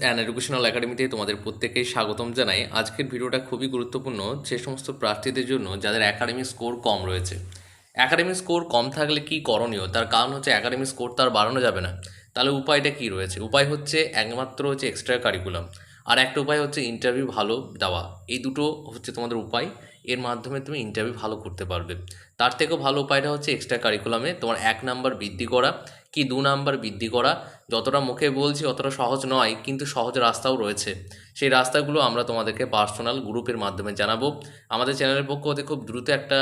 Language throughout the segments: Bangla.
অ্যান এডুকেশনাল একাডেমিতে তোমাদের প্রত্যেকেই স্বাগতম জানাই। আজকের ভিডিওটা খুবই গুরুত্বপূর্ণ। যে সমস্ত প্রার্থীদের জন্য যাদের একাডেমিক স্কোর কম রয়েছে। একাডেমিক স্কোর কম থাকলে কি করণীয়? তার কারণ হচ্ছে একাডেমিক স্কোর তার বাড়ানো যাবে না। তাহলে উপায়টা কি রয়েছে? উপায় হচ্ছে একমাত্র হচ্ছে এক্সট্রা কারিকুলাম আর একটা উপায় হচ্ছে ইন্টারভিউ ভালো দেওয়া। এই দুটো হচ্ছে তোমাদের উপায়। এর মাধ্যমে তুমি ইন্টারভিউ ভালো করতে পারবে। তার থেকেও ভালো উপায়টা হচ্ছে এক্সট্রা কারিকুলামে তোমার এক নাম্বার বৃদ্ধি করা। কি দু নাম্বার বৃদ্ধি করা? যতটা মুখে বলছি অতটা সহজ নয়, কিন্তু সহজ রাস্তাও রয়েছে। সেই রাস্তাগুলো আমরা তোমাদেরকে পার্সোনাল গ্রুপের মাধ্যমে জানাব। আমাদের চ্যানেলের পক্ষ হতে খুব দ্রুত একটা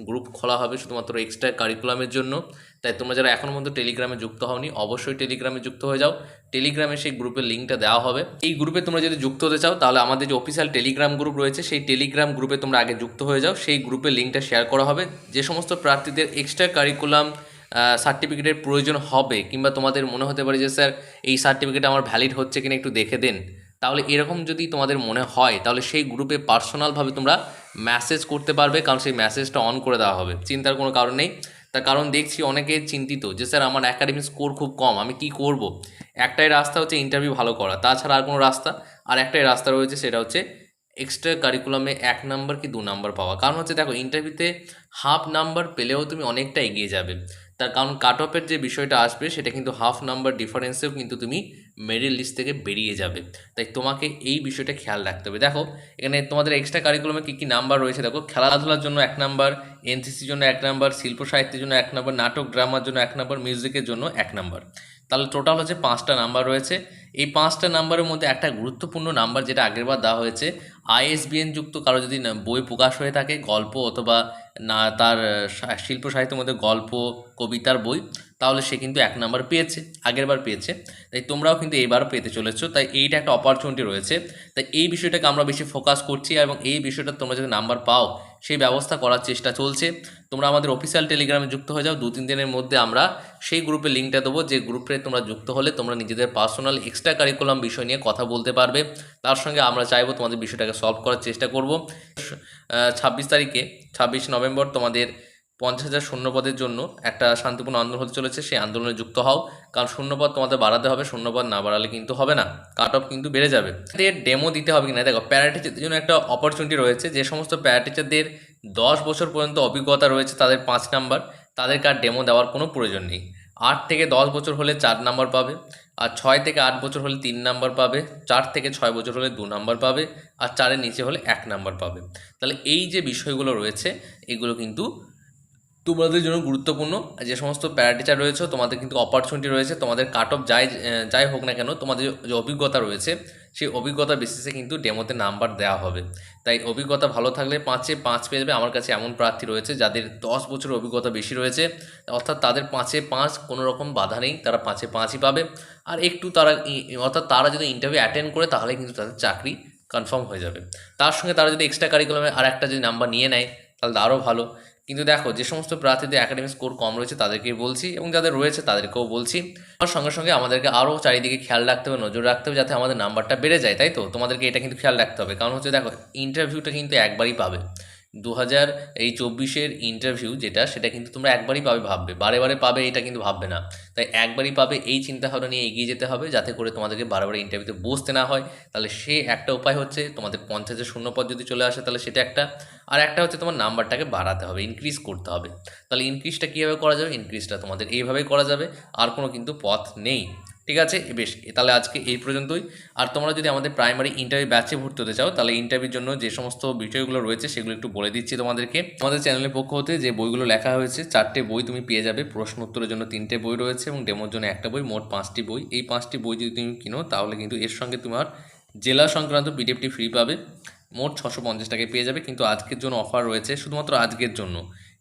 গ্রুপ খোলা হবে শুধুমাত্র এক্সট্রা কারিকুলামের জন্য। তাই তোমরা যারা এখনও পর্যন্ত টেলিগ্রামে যুক্ত হওনি, অবশ্যই টেলিগ্রামে যুক্ত হয়ে যাও। টেলিগ্রামে সেই গ্রুপের লিঙ্কটা দেওয়া হবে। এই গ্রুপে তোমরা যদি যুক্ত হতে চাও, তাহলে আমাদের যে অফিসিয়াল টেলিগ্রাম গ্রুপ রয়েছে, সেই টেলিগ্রাম গ্রুপে তোমরা আগে যুক্ত হয়ে যাও। সেই গ্রুপের লিঙ্কটা শেয়ার করা হবে। যে সমস্ত প্রার্থীদের এক্সট্রা কারিকুলাম সার্টিফিকেটের প্রয়োজন হবে কিংবা তোমাদের মনে হতে পারে যে, স্যার, এই সার্টিফিকেট আমার ভ্যালিড হচ্ছে কিনা একটু দেখে দেন। তাহলে এরকম যদি তোমাদের মনে হয়, তাহলে সেই গ্রুপে পার্সোনালভাবে তোমরা মেসেজ করতে পারবে, কারণ সেই মেসেজটা অন করে দেওয়া হবে। চিন্তার কোনো কারণ নেই। তার কারণ দেখছি অনেকে চিন্তিত যে, স্যার, আমার একাডেমিক স্কোর খুব কম, আমি কি করব? একটাই রাস্তা হচ্ছে ইন্টারভিউ ভালো করা। তাছাড়া আর কোনো রাস্তা? আর একটাই রাস্তা রয়েছে, সেটা হচ্ছে এক্সট্রা কারিকুলামে এক নাম্বার কি দু নাম্বার পাওয়া। কারণ হচ্ছে, দেখো ইন্টারভিউতে হাফ নাম্বার পেলেও তুমি অনেকটা এগিয়ে যাবে। তার কারণ কাট অফের যে বিষয়টা আসবে, সেটা কিন্তু হাফ নাম্বার ডিফারেন্সেও কিন্তু তুমি মেরিট লিস্ট থেকে বেরিয়ে যাবে। তাই তোমাকে এই বিষয়টা খেয়াল রাখতে হবে। দেখো, এখানে তোমাদের এক্সট্রা কারিকুলামে কী কী নাম্বার রয়েছে? দেখো, খেলাধুলার জন্য এক নাম্বার এনসিসির জন্য এক নাম্বার শিল্প সাহিত্যের জন্য এক নাম্বার নাটক ড্রামার জন্য এক নাম্বার মিউজিকের জন্য এক নাম্বার তাহলে টোটাল হচ্ছে পাঁচটা নাম্বার রয়েছে। এই পাঁচটা নাম্বারের মধ্যে একটা গুরুত্বপূর্ণ নাম্বার যেটা আগেরবার দেওয়া হয়েছে আইএসবিএন যুক্ত কারও যদি বই প্রকাশ হয়ে থাকে, গল্প অথবা না তার শিল্প সাহিত্যের মধ্যে গল্প কবিতার বই তাহলে সে কিন্তু এক নাম্বার পেয়েছে আগেরবার পেয়েছে। তাই তোমরাও কিন্তু এইবারও পেতে চলেছো। তাই এইটা একটা অপরচুনিটি রয়েছে। তাই এই বিষয়টাকে আমরা বেশি ফোকাস করছি এবং এই বিষয়টা তোমরা যদি নাম্বার পাও, সেই ব্যবস্থা করার চেষ্টা চলছে। তোমরা আমাদের অফিসিয়াল টেলিগ্রামে যুক্ত হয়ে যাও। দু তিন দিনের মধ্যে আমরা সেই গ্রুপে লিঙ্কটা দেবো। যে গ্রুপে তোমরা যুক্ত হলে তোমরা নিজেদের পার্সোনাল এক্সট্রা কারিকুলাম বিষয় নিয়ে কথা বলতে পারবে। তার সঙ্গে আমরা চাইব তোমাদের বিষয়টাকে সলভ করার চেষ্টা করব। ছাব্বিশ তারিখে, ছাব্বিশ নভেম্বর তোমাদের পঞ্চাশ হাজার শূন্যপদের জন্য একটা শান্তিপূর্ণ আন্দোলন হতে চলেছে, সেই আন্দোলনে যুক্ত হও। কারণ শূন্যপদ তোমাদের বাড়াতে হবে, শূন্যপদ না বাড়ালে কিন্তু হবে না। কাট অফ কিন্তু বেড়ে যাবে। এর ডেমো দিতে হবে কিনা? দেখো প্যারাটিচারদের জন্য একটা অপরচুনিটি রয়েছে। যে সমস্ত প্যারাটিচারদের দশ বছর পর্যন্ত অভিজ্ঞতা রয়েছে তাদের পাঁচ নাম্বার, তাদেরকে আর ডেমো দেওয়ার কোনো প্রয়োজন নেই। আট থেকে দশ বছর হলে চার নাম্বার পাবে, আর ছয় থেকে আট বছর হলে তিন নাম্বার পাবে, চার থেকে ছয় বছর হলে দু নাম্বার পাবে, আর চারের নিচে হলে এক নাম্বার পাবে। তাহলে এই যে বিষয়গুলো রয়েছে, এগুলো কিন্তু তোমাদের জন্য গুরুত্বপূর্ণ, যে সমস্ত প্যারাটিচার রয়েছে, তোমাদের কিন্তু অপরচুনিটি রয়েছে, তোমাদের কাট অফ যাই যাই হোক না কেন, তোমাদের যে অভিজ্ঞতা রয়েছে, সেই অভিজ্ঞতা বেসিসে কিন্তু ডেমোতে নাম্বার দেওয়া হবে। তাই অভিজ্ঞতা ভালো থাকলে পাঁচে পাঁচ পেয়ে যাবে। আমার কাছে এমন প্রার্থী রয়েছে, যাদের দশ বছরের অভিজ্ঞতা বেশি রয়েছে, অর্থাৎ তাদের পাঁচে পাঁচ কোনো রকম বাধা নেই, তারা পাঁচে পাঁচই পাবে। আর একটু তারা অর্থাৎ তারা যদি ইন্টারভিউ অ্যাটেন্ড করে, তাহলে কিন্তু তাদের চাকরি কনফার্ম হয়ে যাবে। তার সঙ্গে তারা যদি এক্সট্রা কারিকুলামে আর একটা যদি নাম্বার নিয়ে নেয়, তাহলে আরও ভালো। কিন্তু দেখো, যে সমস্ত প্রার্থীদের একাডেমিক স্কোর কম রয়েছে তাদেরকেই বলছি এবং যাদের রয়েছে তাদেরকেও বলছি। আর সঙ্গে সঙ্গে আমাদেরকে আরও চারিদিকে খেয়াল রাখতে হবে, নজর রাখতে হবে যাতে আমাদের নাম্বারটা বেড়ে যায়, তাই তো? তোমাদেরকে এটা কিন্তু খেয়াল রাখতে হবে। কারণ হচ্ছে দেখো ইন্টারভিউটা কিন্তু একবারই পাবে। দু হাজার এই চব্বিশের ইন্টারভিউ যেটা, সেটা কিন্তু তোমরা একবারই পাবে ভাববে। বারে বারে পাবে এটা কিন্তু ভাববে না। তাই একবারই পাবে এই চিন্তাভাবনা নিয়ে এগিয়ে যেতে হবে যাতে করে তোমাদেরকে বারে বারে ইন্টারভিউতে বসতে না হয়। তাহলে সে একটা উপায় হচ্ছে, তোমাদের পঞ্চাশের শূন্য পদ যদি চলে আসে, তাহলে সেটা একটা। আর একটা হচ্ছে তোমার নাম্বারটাকে বাড়াতে হবে ইনক্রিজ করতে হবে। তাহলে ইনক্রিজটা কীভাবে করা যাবে? ইনক্রিজটা তোমাদের এইভাবেই করা যাবে। আর কোনো কিন্তু পথ নেই। ঠিক আছে? বেশ তাহলে আজকে এই পর্যন্তই। আর তোমরা যদি আমাদের প্রাইমারি ইন্টারভিউ ব্যাচে ভর্তি হতে চাও, তাহলে ইন্টারভিউর জন্য যে সমস্ত বিষয়গুলো রয়েছে, সেগুলো একটু বলে দিচ্ছি তোমাদেরকে। আমাদের চ্যানেলের পক্ষ হতে যে বইগুলো লেখা হয়েছে, চারটে বই তুমি পেয়ে যাবে। প্রশ্ন উত্তরের জন্য তিনটে বই রয়েছে এবং ডেমোর জন্য একটা বই, মোট পাঁচটি বই। এই পাঁচটি বই যদি তুমি কিনো, তাহলে কিন্তু এর সঙ্গে তোমার জেলা সংক্রান্ত পিডিএফটি ফ্রি পাবে। মোট ছশো পঞ্চাশ টাকায় পেয়ে যাবে। কিন্তু আজকের জন্য অফার রয়েছে শুধুমাত্র আজকের জন্য।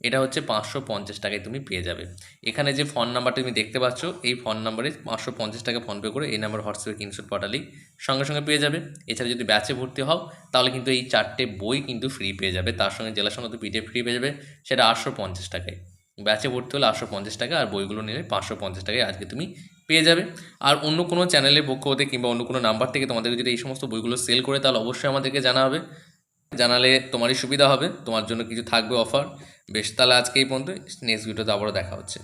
এটা হচ্ছে পাঁচশো পঞ্চাশ টাকায় তুমি পেয়ে যাবে। এখানে যে ফোন নাম্বারটা তুমি দেখতে পাচ্ছ, এই ফোন নাম্বারে পাঁচশো পঞ্চাশ টাকা ফোনপে করে এই নাম্বার হোয়াটসঅ্যাপে কিনশট পাঠালেই সঙ্গে সঙ্গে পেয়ে যাবে। এছাড়া যদি ব্যাচে ভর্তি হও, তাহলে কিন্তু এই চারটে বই কিন্তু ফ্রি পেয়ে যাবে। তার সঙ্গে সঙ্গে তো পিডিএফ ফ্রি পেয়ে যাবে। সেটা আটশো পঞ্চাশ টাকায়। ব্যাচে ভর্তি হলে আটশো পঞ্চাশ টাকা আর বইগুলো নিলে পাঁচশো পঞ্চাশ টাকায় আজকে তুমি পেয়ে যাবে। আর অন্য কোনো চ্যানেলের পক্ষ হতে কিংবা অন্য কোনো নাম্বার থেকে তোমাদেরকে যদি এই সমস্ত বইগুলো সেল করে তাহলে অবশ্যই আমাদেরকে জানাবে। জানালে তোমারই সুবিধা হবে, তোমার জন্য কিছু থাকবে অফার বেশ, তাহলে আজকে এই পর্যন্ত নেক্সট ভিডিওতে আবারও দেখা হচ্ছে।